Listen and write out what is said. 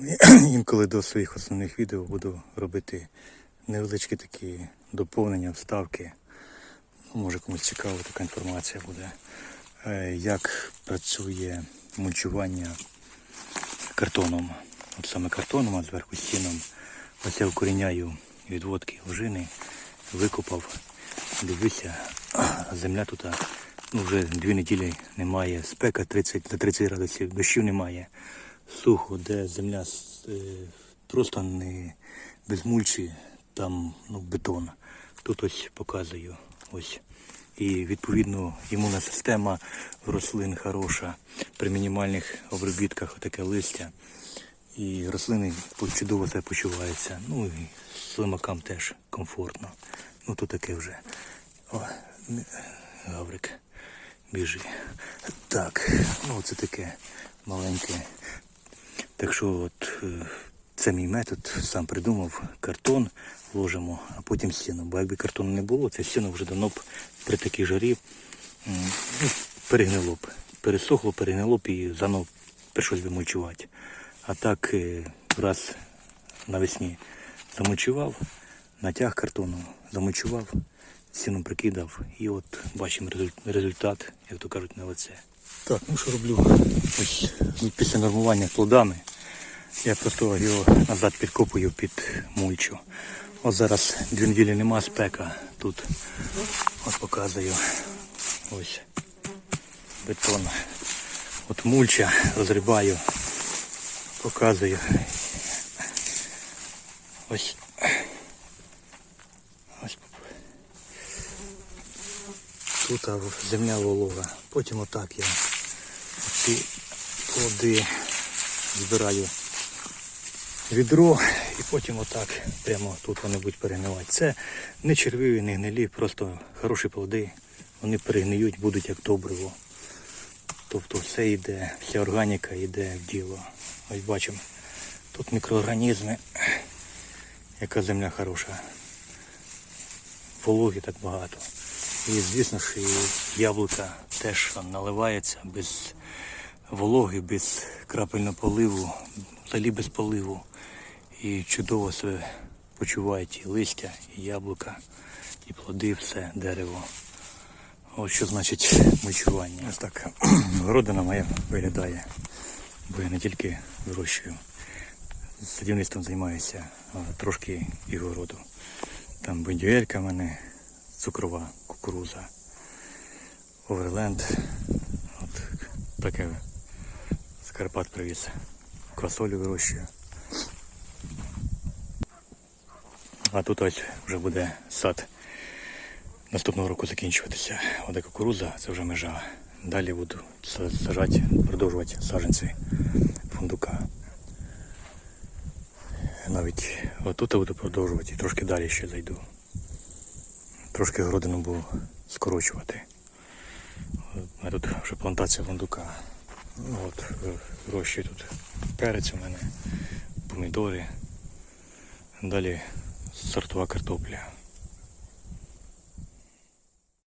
інколи до своїх основних відео буду робити невеличкі такі доповнення, вставки. Ну, Може комусь цікава така інформація буде. Е, Як працює мульчування картоном. От саме картоном, а зверху стіном. Ось я вкоріняю відводки ожини, викопав, дивлюся, земля тут ну, вже дві неділі немає. Спека 30 до 30 градусів, дощів немає. Сухо, де земля е, просто не без мульчі, там ну, бетон. Тут ось показую. Ось. І відповідно імунна система рослин хороша. При мінімальних обробітках таке листя. І рослини чудово себе почуваються. Ну і слимакам теж комфортно. Ну то таке вже. О, Гаврик, біжи. Так, ну це таке маленьке. Так що от е, це мій метод, сам придумав. Картон ложимо, а потім стіну. Бо якби картону не було, це стіну вже давно б при такій жарі ну, перегнило б. Пересохло, перегнило б і заново прийшлось би. А так е, раз навесні замульчував, натяг картону, замульчував, стіну прикидав і от бачимо результат, як то кажуть, на лице. Так, ну що роблю? Ось після нормування плодами я просто його назад підкопую під мульчу. От зараз дві неділі нема спека. Тут от показую. Ось бетон. От мульча розрібаю, показую. Ось. Ось. Тут земля волога. Потім отак я ці плоди збираю відро і потім отак прямо тут вони будуть перегнивати. Це не червиві, не гнилі, просто хороші плоди. Вони перегниють, будуть як добриво. Тобто все йде, вся органіка йде в діло. Ось бачимо, тут мікроорганізми, яка земля хороша. Вологи так багато. І звісно ж і яблука теж наливається без вологи, без крапельного поливу, взагалі без поливу. І чудово себе почувають і листя, і яблука, і плоди, все, дерево. Ось що значить мульчування. Ось так городина моя виглядає. Бо я не тільки вирощую. Садівництвом займаюся, трошки і городу. Там бондюелька в мене, цукрова кукуруза, оверленд. От таке з Карпат привіз. Квасолю вирощую. А тут ось вже буде сад наступного року закінчуватися. Оде кукуруза, це вже межа. Далі буду сажати, продовжувати саджанці фундука. Навіть отут я буду продовжувати і трошки далі ще зайду. Трошки городину буду скорочувати. А тут вже плантація фундука. Ну, от, е, тут перець у мене, помідори. Далі сортова картопля.